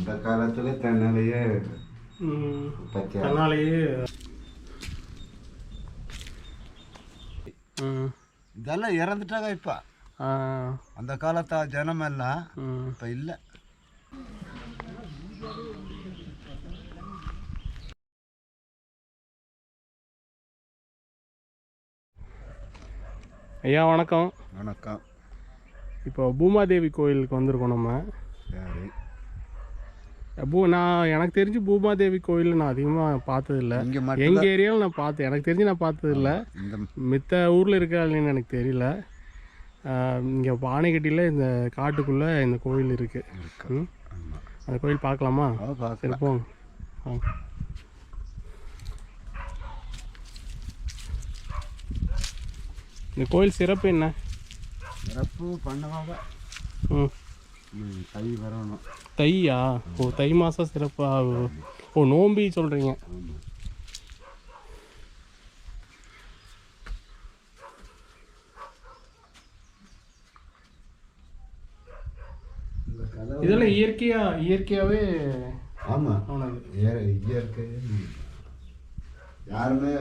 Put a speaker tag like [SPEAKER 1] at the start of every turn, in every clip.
[SPEAKER 1] அந்த காலத்துல
[SPEAKER 2] தன்னாலேயே ம்.
[SPEAKER 1] இதெல்லாம் இறந்துட்டாங்க இப்ப. அந்த காலத்து ஜனம் எல்லாம்
[SPEAKER 2] ம்.
[SPEAKER 1] இப்ப இல்லை.
[SPEAKER 2] ஐயா வணக்கம்.
[SPEAKER 1] வணக்கம்.
[SPEAKER 2] இப்போ பூமாதேவி கோயிலுக்கு வந்திருக்கோம் நம்ம.
[SPEAKER 1] சரி.
[SPEAKER 2] பூ நான் எனக்கு தெரிஞ்சு பூமாதேவி கோயில் நான் அதிகமாக பார்த்ததில்ல. எங்கள் ஏரியாவில் நான் பார்த்தேன். எனக்கு தெரிஞ்சு நான் பார்த்ததில்ல. மித்த ஊரில் இருக்கா இல்லைன்னு எனக்கு தெரியல. இங்கே பானைக்கட்டியில் இந்த காட்டுக்குள்ளே இந்த கோயில் இருக்குது அந்த கோயில் பார்க்கலாமா? சரி போங்க. இந்த கோயில் சிறப்பு என்ன?
[SPEAKER 1] சிறப்பு பண்ணுவாங்க
[SPEAKER 2] ம்,
[SPEAKER 1] தை வரணும்.
[SPEAKER 2] தையா? ஓ தை மாதம் சிறப்பா. ஓ நோம்பி சொல்கிறீங்க இதெல்லாம் இயற்கையா இயற்கையாகவே
[SPEAKER 1] ஆமா. இயற்கை. யாருமே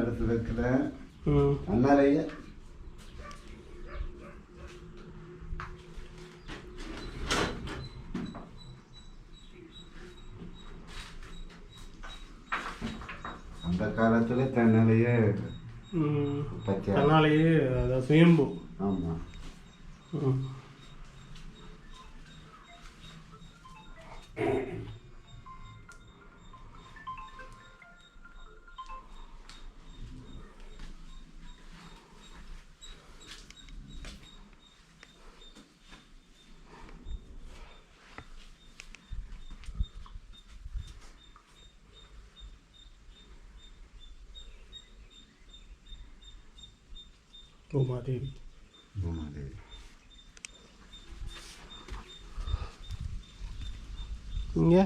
[SPEAKER 1] எடுத்து வைக்கல. அதனாலேயே அந்த காலத்துல பச்சை
[SPEAKER 2] தன்னாலேயே அதாவது சுயம்பு.
[SPEAKER 1] ஆமா
[SPEAKER 2] ம் பூமாதேவி
[SPEAKER 1] பூமாதேவி
[SPEAKER 2] இங்கே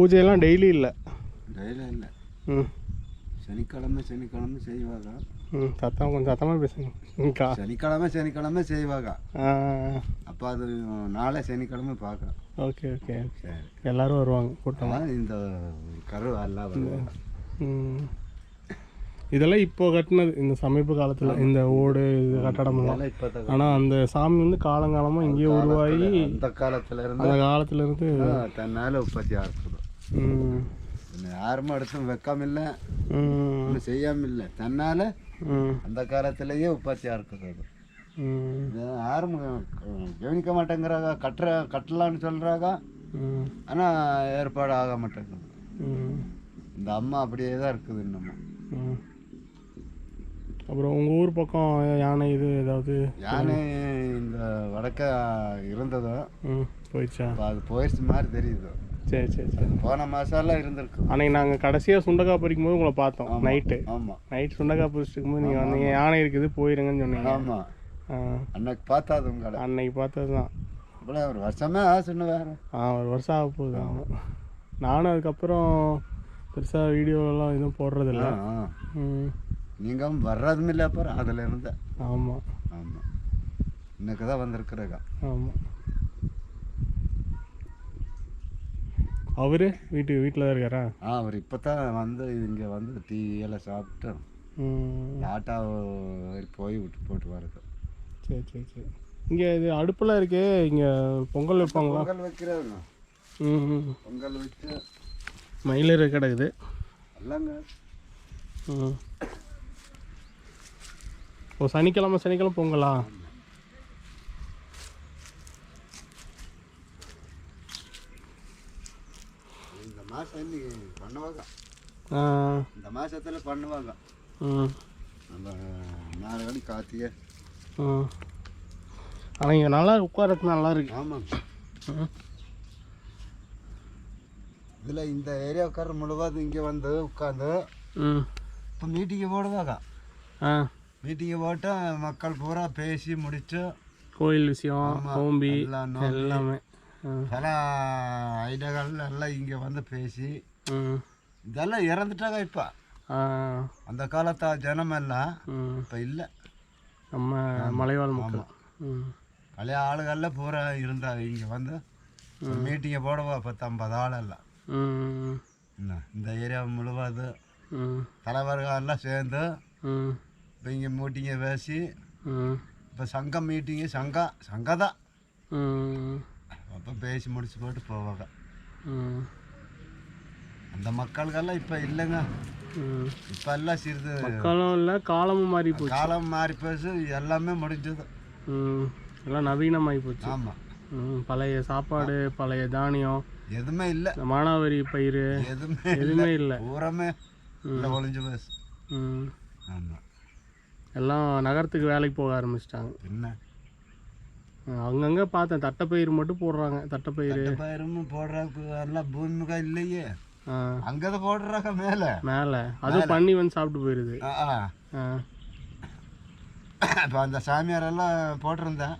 [SPEAKER 2] பூஜையெல்லாம் டெய்லி இல்லை.
[SPEAKER 1] டெய்லி இல்லை.
[SPEAKER 2] ம்.
[SPEAKER 1] சனிக்கிழமை சனிக்கிழமை செய்வாங்க.
[SPEAKER 2] ம் சத்தம் கொஞ்சம் சத்தமாக பேசுங்க.
[SPEAKER 1] சனிக்கிழமை சனிக்கிழமை செய்வாங்க. அப்போ அது நாளை சனிக்கிழமை பார்க்க
[SPEAKER 2] ஓகே ஓகே.
[SPEAKER 1] சரி.
[SPEAKER 2] எல்லாரும் வருவாங்க கூட்டமாக
[SPEAKER 1] இந்த கரு எல்லாம் வருவாங்க.
[SPEAKER 2] ம். இதெல்லாம் இப்போ கட்டினது இந்த சமீப காலத்தில் இந்த ஓடு இது
[SPEAKER 1] இப்போதான்
[SPEAKER 2] ஆனால் அந்த சாமி வந்து காலங்காலமாக இங்கேயே உருவாகி
[SPEAKER 1] அந்த காலத்துல இருந்து
[SPEAKER 2] அந்த காலத்துலேருந்து
[SPEAKER 1] தன்னால உற்பத்தியாக இருக்குது
[SPEAKER 2] ம்
[SPEAKER 1] இன்னும் யாருமே எடுத்தும் வைக்காம ஒன்றும் செய்யாம இல்லை தன்னால அந்த காலத்திலேயே உற்பத்தியாக இருக்குது அது. யாரும் கவனிக்க மாட்டேங்கிறாங்க. கட்டுற கட்டலான்னு சொல்கிறாங்க ஆனால் ஏற்பாடு ஆக மாட்டேங்குது. இந்த அம்மா அப்படியே தான் இருக்குது இன்னமும்.
[SPEAKER 2] அப்புறம் உங்கள் ஊர் பக்கம் யானை இது ஏதாவது?
[SPEAKER 1] யானை இந்த வடக்க இருந்ததோ
[SPEAKER 2] போயிடுச்சா?
[SPEAKER 1] அது போயிடுச்சு மாதிரி தெரியுது.
[SPEAKER 2] சரி சரி சரி.
[SPEAKER 1] போன மாசம்லாம் இருந்திருக்கு.
[SPEAKER 2] அன்னைக்கு நாங்கள் கடைசியாக சுண்டக்காய் பறிக்கும் போது உங்களை பார்த்தோம் நைட்டு
[SPEAKER 1] ஆமாம்
[SPEAKER 2] நைட் சுண்டக்காய் பறிச்சுட்டு இருக்கும்போது நீங்கள் வந்தீங்க யானை இருக்குது போயிருங்கன்னு சொன்னீங்க.
[SPEAKER 1] ஆமாம் அன்னைக்கு பார்த்தா அது உங்களை
[SPEAKER 2] அன்னைக்கு பார்த்தது தான்.
[SPEAKER 1] இவ்வளோ ஒரு வருஷமே ஆசுன்னு வேறு.
[SPEAKER 2] ஆ ஒரு வருஷம் ஆக போகுது ஆமாம் நானும் அதுக்கப்புறம் பெருசாக வீடியோலாம் எதுவும் போடுறதில்ல.
[SPEAKER 1] நீங்கள் வர்றதும் இல்லை அப்புறம் அதில் இருந்த
[SPEAKER 2] ஆமாம்
[SPEAKER 1] ஆமாம் இன்னைக்கு தான் வந்திருக்கிறேங்க.
[SPEAKER 2] ஆமாம் அவரு வீட்டுக்கு வீட்டில் தான் இருக்காரா?
[SPEAKER 1] ஆ அவர் இப்போ தான் வந்து இங்கே வந்து டீ எல்லாம் சாப்பிட்டு
[SPEAKER 2] ம்.
[SPEAKER 1] ஆட்டோ போய் விட்டு போட்டு வருது
[SPEAKER 2] சரி சரி சரி. இங்கே இது அடுப்பெல்லாம் இருக்கே இங்கே பொங்கல் வைப்பாங்களா?
[SPEAKER 1] பொங்கல் வைக்கிறாங்க
[SPEAKER 2] ம்
[SPEAKER 1] பொங்கல் வச்சு
[SPEAKER 2] மயிலர் கிடக்குது ம். ஓ சனிக்கிழமை சனிக்கிழமை பொங்கலா
[SPEAKER 1] இந்த மாதம் இன்னைக்கு பண்ணுவாங்க. இந்த மாதத்தில் பண்ணுவாங்க.
[SPEAKER 2] ம்
[SPEAKER 1] நம்ம நாலு மணி காத்தியே.
[SPEAKER 2] ஆனால் இங்கே நல்லா உட்காரத்துக்கு நல்லா இருக்கு.
[SPEAKER 1] ஆமாங்க
[SPEAKER 2] ம்.
[SPEAKER 1] இதில் இந்த ஏரியாக்காரர் முழுவதும் இங்கே வந்து உட்காந்து இப்போ மீட்டிங்கை போடுவாங்க.
[SPEAKER 2] ஆ.
[SPEAKER 1] மீட்டிங்கை போட்டு மக்கள் பூரா பேசி முடிச்சு
[SPEAKER 2] கோயில் விஷயம்
[SPEAKER 1] எல்லாம். பல ஐடியாக்கள் எல்லாம் இங்கே வந்து பேசி இதெல்லாம் இறந்துட்டாங்க இப்போ. அந்த காலத்து ஜனமெல்லாம் இப்போ இல்லை.
[SPEAKER 2] நம்ம மலைவாழ் மக்கள். ம்
[SPEAKER 1] பழைய ஆளுகளில் பூரா இருந்தாங்க இங்கே வந்து மீட்டிங்கை போடுவா பத்து ஐம்பது ஆளெல்லாம் என்ன இந்த ஏரியா முழுவதும்
[SPEAKER 2] ம்
[SPEAKER 1] தலைவர்கள் எல்லாம் சேர்ந்து இப்போ இங்கே மீட்டிங்கை பேசி இப்போ சங்கம் மீட்டிங்கு சங்கம் சங்கம் தான். அப்போ பேசி முடிச்சு போட்டு போவாங்க. அந்த மக்களுக்கெல்லாம் இப்போ இல்லைங்க. இப்போ எல்லாம் சிறிது
[SPEAKER 2] மக்களும் இல்லை காலமும் மாறி போச்சு.
[SPEAKER 1] காலம் மாறி பேசு எல்லாமே முடிஞ்சது.
[SPEAKER 2] எல்லாம் நவீனமாகி போச்சு.
[SPEAKER 1] ஆமாம்
[SPEAKER 2] பழைய சாப்பாடு பழைய தானியம்
[SPEAKER 1] எதுவுமே இல்லை.
[SPEAKER 2] மானாவாரி பயிர்
[SPEAKER 1] எதுவுமே
[SPEAKER 2] எதுவுமே இல்லை.
[SPEAKER 1] பூராமே இல்லை ஒளிஞ்சு பேசு
[SPEAKER 2] ம்.
[SPEAKER 1] ஆமாம்
[SPEAKER 2] எல்லாம் நகரத்துக்கு வேலைக்கு போக ஆரம்பிச்சிட்டாங்க.
[SPEAKER 1] என்ன?
[SPEAKER 2] அங்கங்கே பார்த்தேன். தட்டைப்பயிர் மட்டும் போடுறாங்க. தட்டைப்பயிர்
[SPEAKER 1] பயிரும் போடுறாங்க எல்லாம் பூமிக்கா இல்லையே.
[SPEAKER 2] ஆ.
[SPEAKER 1] அங்கே தான் போடுறாங்க மேலே.
[SPEAKER 2] மேலே. அதுவும் பண்ணி வந்து சாப்பிட்டு
[SPEAKER 1] ஆ இப்போ அந்த சாமியாரெல்லாம் போட்டிருந்தேன்.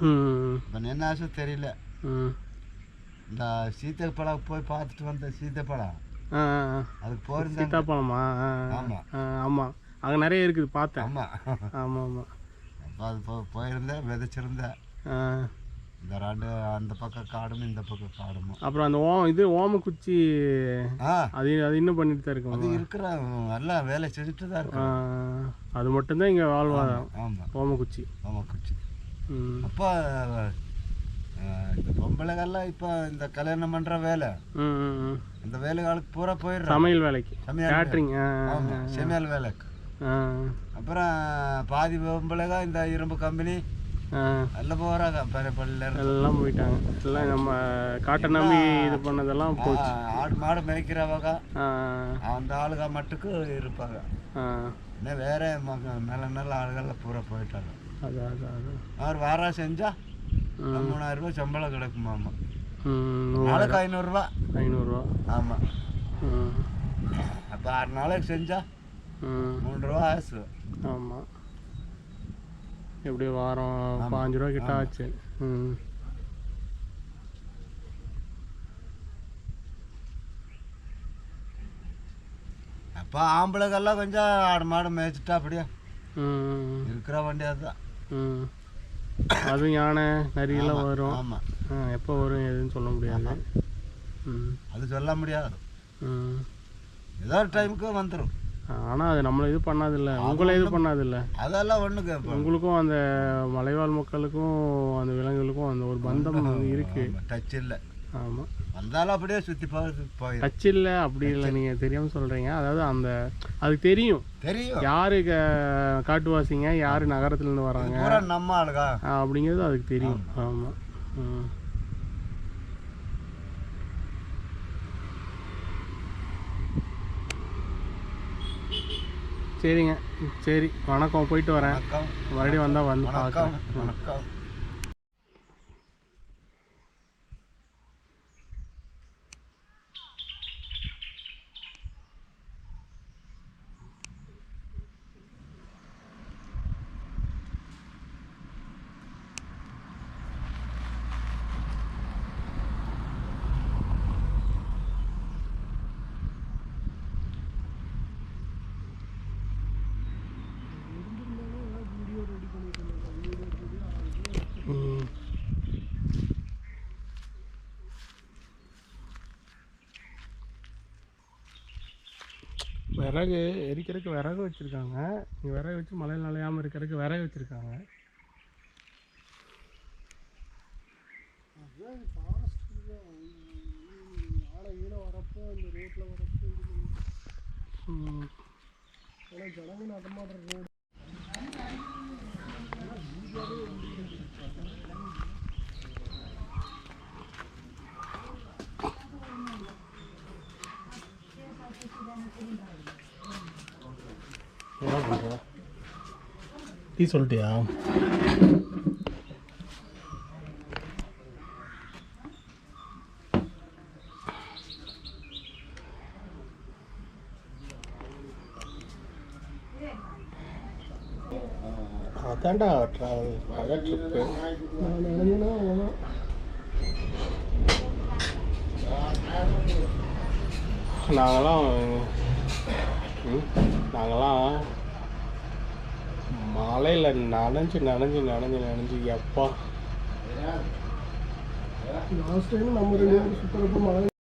[SPEAKER 2] ம்.
[SPEAKER 1] இப்போ என்ன ஆசை தெரியல.
[SPEAKER 2] ம்.
[SPEAKER 1] இந்த சீத்தைப்பழம் போய் பார்த்துட்டு வந்தேன் சீத்தைப்பழம். அதுக்கு போயிருந்தேன்
[SPEAKER 2] சீத்தாப்பழமா? ஆ
[SPEAKER 1] ஆமா.
[SPEAKER 2] ஆ ஆமாம் அங்கே நிறைய இருக்குது பார்த்தேன்.
[SPEAKER 1] ஆமாம்
[SPEAKER 2] ஆமாம் ஆமாம்
[SPEAKER 1] அப்போ அது போ போயிருந்தேன் விதைச்சிருந்தேன். இந்த ரெண்டு அந்த பக்கம் காடும் இந்த பக்கம் காடும்
[SPEAKER 2] அப்புறம் அந்த ஓ இது ஓமக்குச்சி
[SPEAKER 1] ஆ.
[SPEAKER 2] அது அது இன்னும் பண்ணிட்டு தான் இருக்கும்
[SPEAKER 1] அது இருக்கிற எல்லாம் வேலை செஞ்சுட்டு தான்
[SPEAKER 2] ஆ,
[SPEAKER 1] இருக்கு
[SPEAKER 2] அது மட்டும்தான் இங்கே வாழ்வாதாரம்.
[SPEAKER 1] ஆமாம் ஆமாம் குச்சி
[SPEAKER 2] ம்.
[SPEAKER 1] அப்போ அஹ், இந்த பொம்பளைகள்லாம் இப்போ இந்த கல்யாணம் பண்ணுற வேலை. இந்த வேலைகளுக்கு பூரா போயிடுறாங்க.
[SPEAKER 2] சமையல் வேலைக்கு.
[SPEAKER 1] சமையல்
[SPEAKER 2] கேட்ரிங்
[SPEAKER 1] சமையல் வேலைக்கு. அப்புறம் பாதி பொம்பளைங்க இந்த இரும்பு கம்பெனி எல்லாம் போகிறாங்க பெரிய பள்ளியில இருந்து
[SPEAKER 2] எல்லாம் போயிட்டாங்க. எல்லாம் நம்ம காட்டை நம்பி இது பண்ணதெல்லாம் போச்சு.
[SPEAKER 1] ஆடு மாடு மேய்க்கிறவங்க அந்த ஆளுக மட்டுக்கு இருப்பாங்க. இன்னும் வேற நல்ல நல்ல ஆளுகள்லாம் பூரா போயிட்டாங்க.
[SPEAKER 2] அது அது அது
[SPEAKER 1] அவர் வாரம் செஞ்சா மூணாயிரம் ரூபாய் சம்பளம் கிடைக்குமாமா நாளைக்கு ஐநூறுரூவா.
[SPEAKER 2] ஐநூறுரூவா.
[SPEAKER 1] ஆமாம் அப்போ ஆறு நாளைக்கு செஞ்சா
[SPEAKER 2] ம்.
[SPEAKER 1] மூணு ரூபா ஆசு.
[SPEAKER 2] ஆமாம் எப்படியோ வாரம் பாஞ்சு ரூபா கிட்ட ஆச்சு. ம்.
[SPEAKER 1] அப்போ ஆம்பளைகள்லாம் கொஞ்சம் ஆடு மாடு மேய்ச்சிட்டா அப்படியே இருக்கிற வண்டி அதுதான்.
[SPEAKER 2] ம். அதுவும் யானை நரியெல்லாம் வரும்.
[SPEAKER 1] ஆமாம்
[SPEAKER 2] எப்போ வரும் எதுன்னு சொல்ல முடியாது. ம்.
[SPEAKER 1] அது சொல்ல முடியாது.
[SPEAKER 2] ம்.
[SPEAKER 1] ஏதோ ஒரு டைமுக்கு வந்துடும்
[SPEAKER 2] ஆனால் அது நம்மளை இது பண்ணாதில்ல. உங்களை இது பண்ணாதில்ல.
[SPEAKER 1] அதெல்லாம் ஒன்று கேட்போம்
[SPEAKER 2] உங்களுக்கும் அந்த மலைவாழ் மக்களுக்கும் அந்த விலங்குகளுக்கும் அந்த ஒரு பந்தம் இருக்கு.
[SPEAKER 1] டச் இல்லை.
[SPEAKER 2] ஆமாம்
[SPEAKER 1] வந்தாலும் அப்படியே சுற்றி போய்
[SPEAKER 2] டச் இல்லை அப்படி இல்லை நீங்கள் தெரியாமல் சொல்கிறீங்க அதாவது அந்த அதுக்கு தெரியும்.
[SPEAKER 1] தெரியும்.
[SPEAKER 2] யாரு காட்டுவாசிங்க யாரு நகரத்துலேருந்து வராங்க
[SPEAKER 1] நம்ம ஆளுகா
[SPEAKER 2] அப்படிங்கிறது அதுக்கு தெரியும். ஆமாம் ம். சரிங்க. சரி வணக்கம். போயிட்டு வரேன். மறுபடியும் வந்தால் வந்து
[SPEAKER 1] வணக்கம். வணக்கம்.
[SPEAKER 2] விறகு எரிக்கிறதுக்கு விறகு வச்சுருக்காங்க. இங்கே விறகு வச்சு மழையில் நனையாமல் இருக்கிறதுக்கு விறகு வச்சுருக்காங்க. ஜனங்க நடமாடுற ரோடு டீ சொல்லிட்டியா? அதான்டா ட்ராவல் அதான் ட்ரிப்பு நாங்களாம் நாங்களாம் மலையில் நனைஞ்சு நனைஞ்சு நனைஞ்சு நனைஞ்சு. எப்பா. லாஸ்ட் டைம் நம்ம ரெண்டு பேரும் சுற்றுறப்ப மழை